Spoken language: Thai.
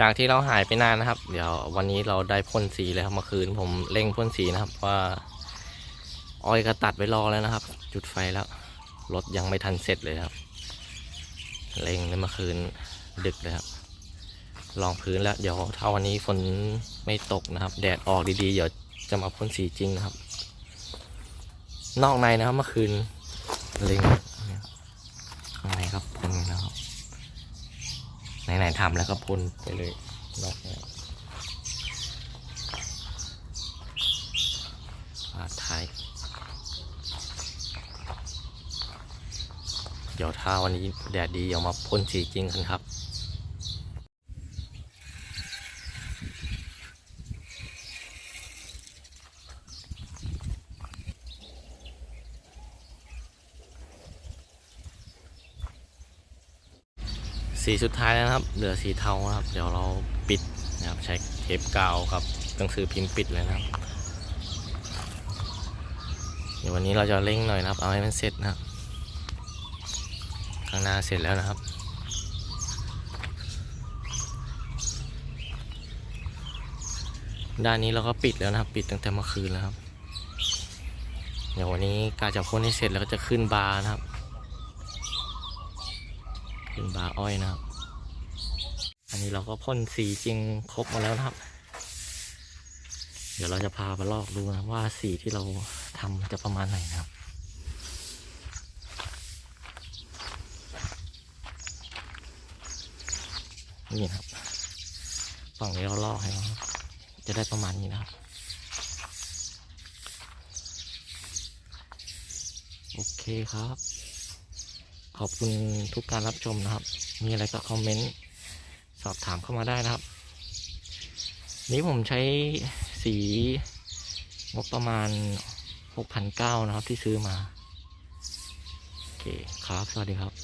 จากที่เราหายไปนานนะครับ เดี๋ยววันนี้เราได้พ่นสีเลยครับเมื่อคืนผมเร่งพ่นสีนะครับว่าอ้อยก็ตัดไว้รอแล้วนะครับ จุดไฟแล้วรถยังไม่ทันเสร็จเลยครับ เร่งเลยเมื่อคืนดึกเลยครับลองพื้นแล้ว เดี๋ยวถ้าวันนี้ฝนไม่ตกนะครับ แดดออกดีๆ เดี๋ยวจะมาพ่นสีจริงนะครับ นอกในนะครับเมื่อคืนเล็งเนี่ยข้างในครับพ่นแล้วครับ ไหนๆทำแล้วก็พ่นไปเลยนอกเนี่ยฝาท้ายเดี๋ยวถ้าวันนี้แดดดีเดี๋ยวมาพ่นสีจริงกันครับ สีสุดท้ายแล้วนะครับ เหลือสีเทานะครับ เดี๋ยวเราปิดนะครับ ใช้เทปกาวกับหนังสือพิมพ์ปิดเลยนะครับ เดี๋ยววันนี้เราจะเร่งหน่อยนะครับ เอาให้มันเสร็จนะครับข้างหน้าเสร็จแล้วนะครับด้านนี้เราก็ปิดแล้วนะครับ ปิดตั้งแต่เมื่อคืนแล้วครับ เดี๋ยววันนี้การจะพ่นให้เสร็จแล้วก็จะขึ้นบาร์นะครับ ขึ้นบาอ้อยนะครับ อันนี้เราก็พ่นสีจริงครบหมาแล้วนะครับ เดี๋ยวเราจะพาไปลอกดูนะว่าสีที่เราทำจะประมาณไหนนะครับนี่ครับ ฝั่งนี้เราลอกให้แล้วครับจะได้ประมาณนี้นะครับโอเคครับ ขอบคุณทุกการรับชมนะครับ มีอะไรก็คอมเมนต์สอบถามเข้ามาได้นะครับ นี้ผมใช้สีงบประมาณ 6,900 นะครับที่ซื้อมา โอเคครับ สวัสดีครับ